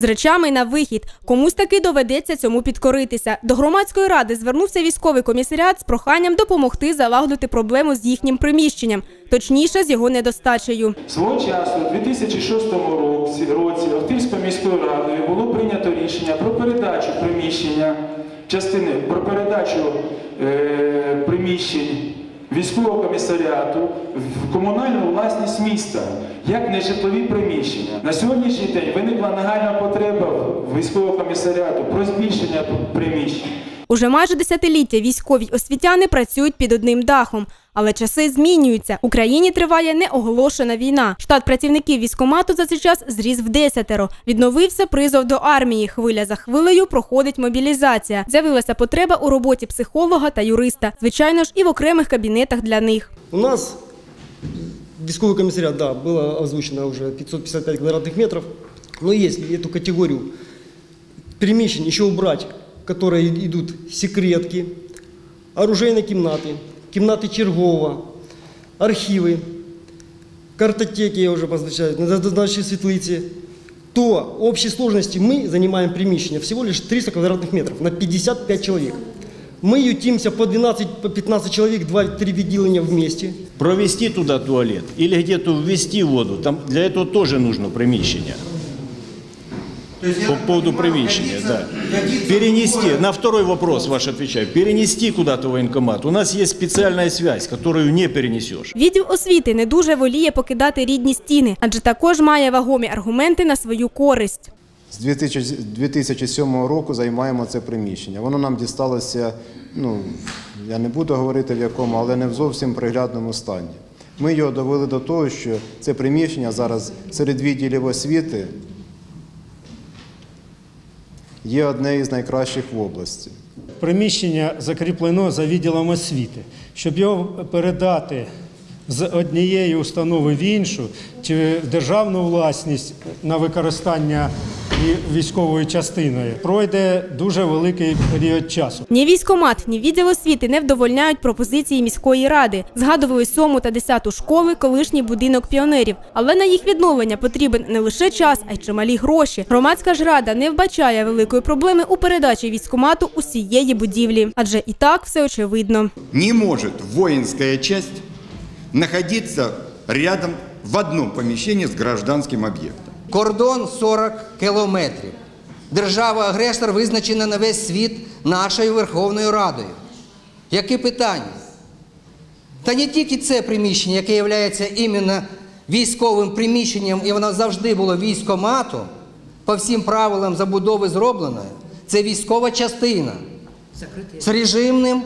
З речами на вихід. Комусь таки доведеться цьому підкоритися. До громадської ради звернувся військовий комісаріат з проханням допомогти залагодити проблему з їхнім приміщенням, точніше з його недостачею. Свого часу, у 2006 році, Охтирською міською радою було прийнято рішення про передачу приміщення частини про передачу е, приміщень військового комісаріату в комунальну власність міста як нежитлові приміщення. На сьогоднішній день виникла нагальна потреба військового комісаріату про збільшення приміщень. Уже майже десятиліття військові освітяни працюють під одним дахом Але часи змінюються. В Україні триває неоголошена війна. Штат працівників військомату за цей час зріс в десятеро. Відновився призов до армії. Хвиля за хвилею проходить мобілізація. З'явилася потреба у роботі психолога та юриста. Звичайно ж, і в окремих кабінетах для них. У нас військовый комиссариат, да, было озвучено уже 555 квадратных метров. Но если эту категорию перемещений еще убрать, которые идут секретки, оружейные кімнати, кімнати чергового, архивы, картотеки, я уже позначаю, наші світлиці, то в общей сложности мы занимаем примещение всего лишь 300 квадратных метров на 55 человек. Мы ютимся по 12-15 по 15 человек, 2-3 відділення вместе. провести туда туалет или где-то ввести воду, там для этого тоже нужно примещение. По поводу примещения, да. Перенести, на второй вопрос ваш отвечаю, перенести куда-то военкомат. У нас есть специальная связь, которую не перенесешь. Відділ освіти не дуже воліє покидати рідні стіни, адже також має вагомі аргументи на свою користь. З 2007 року займаємо це приміщення. Воно нам дісталося, ну я не буду говорити в якому, але не в зовсім приглядному стані. Ми його довели до того, що це приміщення зараз серед відділів освіти є одне із найкращих в області. приміщення закріплено за відділом освіти, щоб його передати з однієї установи в іншу чи державну власність на використання і військовою частиною, пройде дуже великий період часу. Ні військомат, ні відділ освіти не вдовольняють пропозиції міської ради. Згадували 7 та 10 школи, колишній будинок піонерів. Але на їх відновлення потрібен не лише час, а й чималі гроші. Громадська ж рада не вбачає великої проблеми у передачі військомату усієї будівлі, адже і так все очевидно. Не может воинская часть находиться рядом в одном помещении с гражданским объектом. Кордон 40 кілометрів. Держава-агресор визначена на весь світ нашою Верховною Радою. Які питання? Та не тільки це приміщення, яке є іменно військовим приміщенням, і воно завжди було військоматом, по всім правилам забудови зробленою, це військова частина з режимним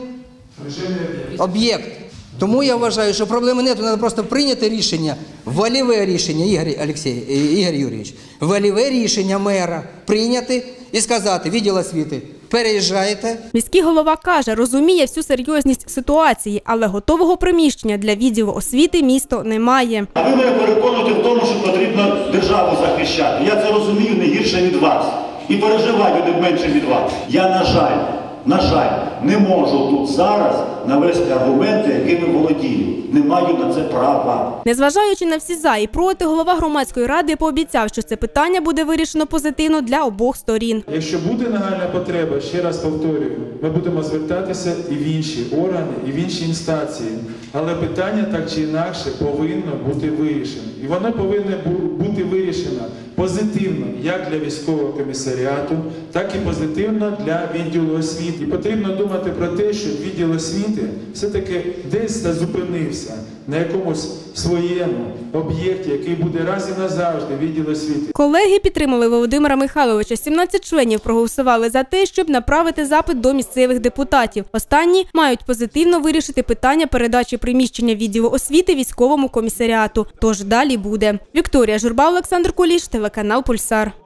об'єкт. Тому я вважаю, що проблеми нет, треба просто прийняти рішення, воліве рішення, Ігор Олексій, е, Ігор Юрійович, воліве рішення мера прийняти і сказати, відділ освіти, переїжджаєте, Міський голова каже, розуміє всю серйозність ситуації, але готового приміщення для відділу освіти місто не має. А ви мене переконуєте в тому, що потрібно державу захищати. Я це розумію не гірше від вас. І переживаю не менше від вас. Я, на жаль, на жаль, не можу тут зараз навести аргументи, якими володію. Не маю на це права. Незважаючи на всі за і проти, голова громадської ради пообіцяв, що це питання буде вирішено позитивно для обох сторін. Якщо буде нагальна потреба, ще раз повторюю, ми будемо звертатися і в інші органи, і в інші інстанції. Але питання так чи інакше повинно бути вирішено. І воно повинно бути вирішено позитивно як для військового комісаріату, так і позитивно для відділу освіти. І потрібно думати про те, що відділ освіти все-таки десь зупинився на якомусь своєму об'єкті, який буде раз і назавжди відділ освіти. Колеги підтримали Володимира Михайловича. 17 членів проголосували за те, щоб направити запит до місцевих депутатів. Останні мають позитивно вирішити питання передачі приміщення відділу освіти військовому комісаріату. Тож далі буде. Вікторія Журба, Олександр Куліш, телеканал Пульсар.